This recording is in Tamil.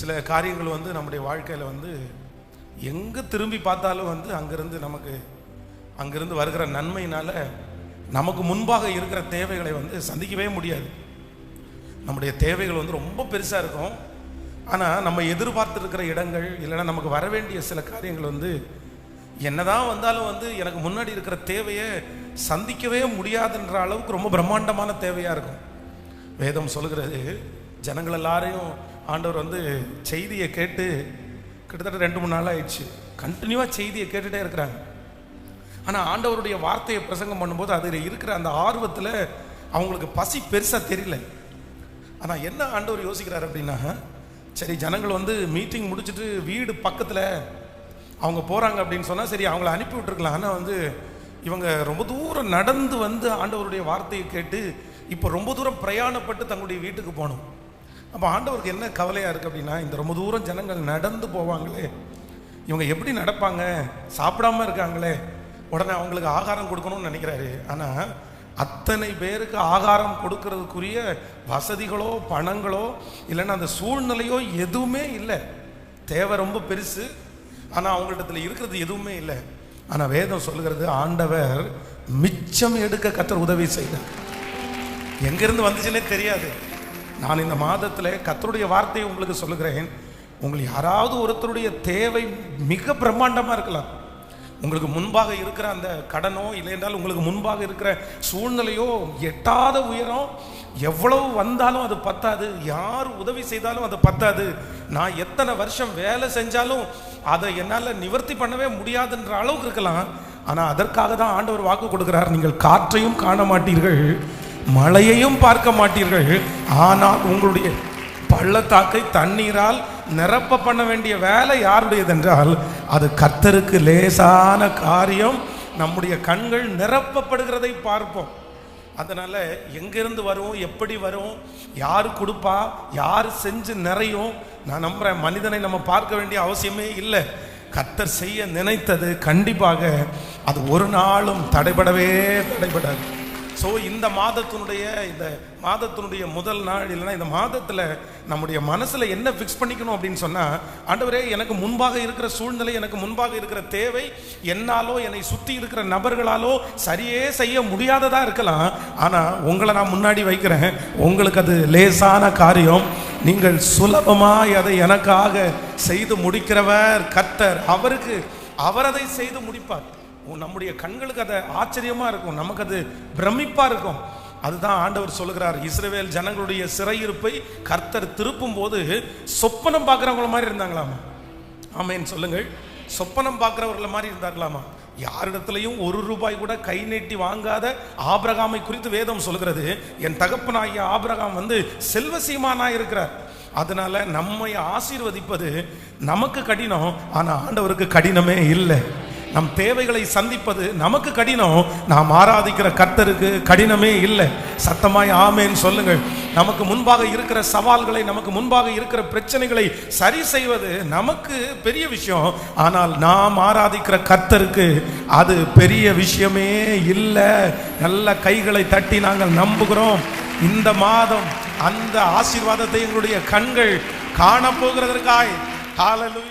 சில காரியங்கள் வந்து நம்முடைய வாழ்க்கையில் வந்து எங்கே திரும்பி பார்த்தாலும் வந்து அங்கேருந்து நமக்கு அங்கேருந்து வருகிற நன்மையினால் நமக்கு முன்பாக இருக்கிற தேவைகளை வந்து சந்திக்கவே முடியாது. நம்முடைய தேவைகள் வந்து ரொம்ப பெருசாக இருக்கும். ஆனால் நம்ம எதிர்பார்த்துருக்கிற இடங்கள் இல்லைன்னா நமக்கு வர வேண்டிய சில காரியங்கள் வந்து என்னதான் வந்தாலும் வந்து எனக்கு முன்னாடி இருக்கிற தேவையை சந்திக்கவே முடியாதுன்ற அளவுக்கு ரொம்ப பிரம்மாண்டமான தேவையாக இருக்கும். வேதம் சொல்கிறது ஜனங்கள் எல்லாரையும் ஆண்டவர் வந்து செய்தியை கேட்டு கிட்டத்தட்ட ரெண்டு மூணு நாள் ஆயிடுச்சு. கண்டினியூவாக செய்தியை கேட்டுகிட்டே இருக்கிறாங்க. ஆனால் ஆண்டவருடைய வார்த்தையை பிரசங்கம் பண்ணும்போது அதில் இருக்கிற அந்த ஆர்வத்தில் அவங்களுக்கு பசி பெருசாக தெரியல. ஆனால் என்ன ஆண்டவர் யோசிக்கிறார் அப்படின்னா சரி ஜனங்கள் வந்து மீட்டிங் முடிச்சுட்டு வீடு பக்கத்தில் அவங்க போகிறாங்க அப்படின்னு சொன்னால் சரி அவங்கள அனுப்பி விட்டுருக்கலாம். ஆனால் வந்து இவங்க ரொம்ப தூரம் நடந்து வந்து ஆண்டவருடைய வார்த்தையை கேட்டு இப்போ ரொம்ப தூரம் பிரயாணப்பட்டு தங்களுடைய வீட்டுக்கு போகணும். அப்போ ஆண்டவருக்கு என்ன கவலையாக இருக்குது அப்படின்னா இந்த ரொம்ப தூரம் ஜனங்கள் நடந்து போவாங்களே. இவங்க எப்படி நடப்பாங்க? சாப்பிடாம இருக்காங்களே. உடனே அவங்களுக்கு ஆகாரம் கொடுக்கணும்னு நினைக்கிறாரு. ஆனால் அத்தனை பேருக்கு ஆகாரம் கொடுக்கறதுக்குரிய வசதிகளோ பணங்களோ இல்லைன்னா அந்த சூழ்நிலையோ எதுவுமே இல்லை. தேவை ரொம்ப பெருசு. ஆனால் அவங்கள்ட்ட இருக்கிறது எதுவுமே இல்லை. ஆனால் வேதம் சொல்லுகிறது ஆண்டவர் மிச்சம் எடுக்க கத்தர் உதவி செய்தார். எங்கேருந்து வந்துச்சுன்னே தெரியாது. நான் இந்த மாதத்தில் கத்தருடைய வார்த்தையை உங்களுக்கு சொல்லுகிறேன். உங்களுக்கு யாராவது ஒருத்தருடைய தேவை மிக பிரம்மாண்டமாக இருக்கலாம். உங்களுக்கு முன்பாக இருக்கிற அந்த கடனோ இல்லை என்றால் உங்களுக்கு முன்பாக இருக்கிற சூழ்நிலையோ எட்டாத உயரம் எவ்வளவு வந்தாலும் அது பத்தாது. யார் உதவி செய்தாலும் அது பத்தாது. நான் எத்தனை வருஷம் வேலை செஞ்சாலும் அதை என்னால் நிவர்த்தி பண்ணவே முடியாதுன்ற அளவுக்கு இருக்கலாம். ஆனால் அதற்காக தான் ஆண்டவர் வாக்கு கொடுக்கிறார். நீங்கள் காற்றையும் காண மாட்டீர்கள். மழையையும் பார்க்க மாட்டீர்கள். ஆனால் உங்களுடைய பள்ளத்தாக்கை தண்ணீரால் நிரப்ப பண்ண வேண்டிய வேலை யாருடையதென்றால் அது கர்த்தருக்கு லேசான காரியம். நம்முடைய கண்கள் நிரப்பப்படுகிறதை பார்ப்போம். அதனால் எங்கேருந்து வரும் எப்படி வரும் யார் கொடுப்பா யார் செஞ்சு நிறையும் நான் நம்புகிறேன் மனிதனை நம்ம பார்க்க வேண்டிய அவசியமே இல்லை. கத்தர் செய்ய நினைத்தது கண்டிப்பாக அது ஒரு நாளும் தடைபடவே தடைபடாது. ஸோ இந்த மாதத்தினுடைய இந்த மாதத்தினுடைய முதல் நாள் இல்லைன்னா இந்த மாதத்தில் நம்முடைய மனசில் என்ன ஃபிக்ஸ் பண்ணிக்கணும் அப்படின்னு சொன்னால் ஆண்டவரே எனக்கு முன்பாக இருக்கிற சூழ்நிலை எனக்கு முன்பாக இருக்கிற தேவை என்னாலோ என்னை சுற்றி இருக்கிற நபர்களாலோ சரியே செய்ய முடியாததாக இருக்கலாம். ஆனால் உங்களை நான் முன்னாடி வைக்கிறேன். உங்களுக்கு அது லேசான காரியம். நீங்கள் சுலபமாக அதை எனக்காக செய்து முடிக்கிறவர் கர்த்தர். அவருக்கு அவர் அதை செய்து முடிப்பார். நம்முடைய கண்களுக்கு அது ஆச்சரியமா இருக்கும். நமக்கு அது பிரமிப்பா இருக்கும். அதுதான் ஆண்டவர் சொல்லுகிறார். இஸ்ரவேல் ஜனங்களுடைய சிறையிருப்பை கர்த்தர் திருப்பும் போது சொப்பனம் பார்க்குறவங்கள மாதிரி இருந்தாங்களாமா? ஆமேன்னு சொல்லுங்கள். சொப்பனம் பார்க்குறவர்கள மாதிரி இருந்தார்களாமா? யாரிடத்திலையும் ஒரு ரூபாய் கூட கை நீட்டி வாங்காத ஆபிரகாமை குறித்து வேதம் சொல்கிறது என் தகப்பனாகிய ஆபிரகாம் வந்து செல்வசீமானா இருக்கிறார். அதனால நம்மை ஆசீர்வதிப்பது நமக்கு கடினம் ஆனால் ஆண்டவருக்கு கடினமே இல்லை. நம் தேவைகளை சந்திப்பது நமக்கு கடினம். நாம் ஆராதிக்கிற கர்த்தருக்கு கடினமே இல்லை. சத்தமாய் ஆமேன்னு சொல்லுங்கள். நமக்கு முன்பாக இருக்கிற சவால்களை நமக்கு முன்பாக இருக்கிற பிரச்சனைகளை சரி செய்வது நமக்கு பெரிய விஷயம். ஆனால் நாம் ஆராதிக்கிற கர்த்தருக்கு அது பெரிய விஷயமே இல்லை. நல்ல கைகளை தட்டி நாங்கள் நம்புகிறோம். இந்த மாதம் அந்த ஆசீர்வாதத்தை எங்களுடைய கண்கள் காண போகிறதற்காய் காலலு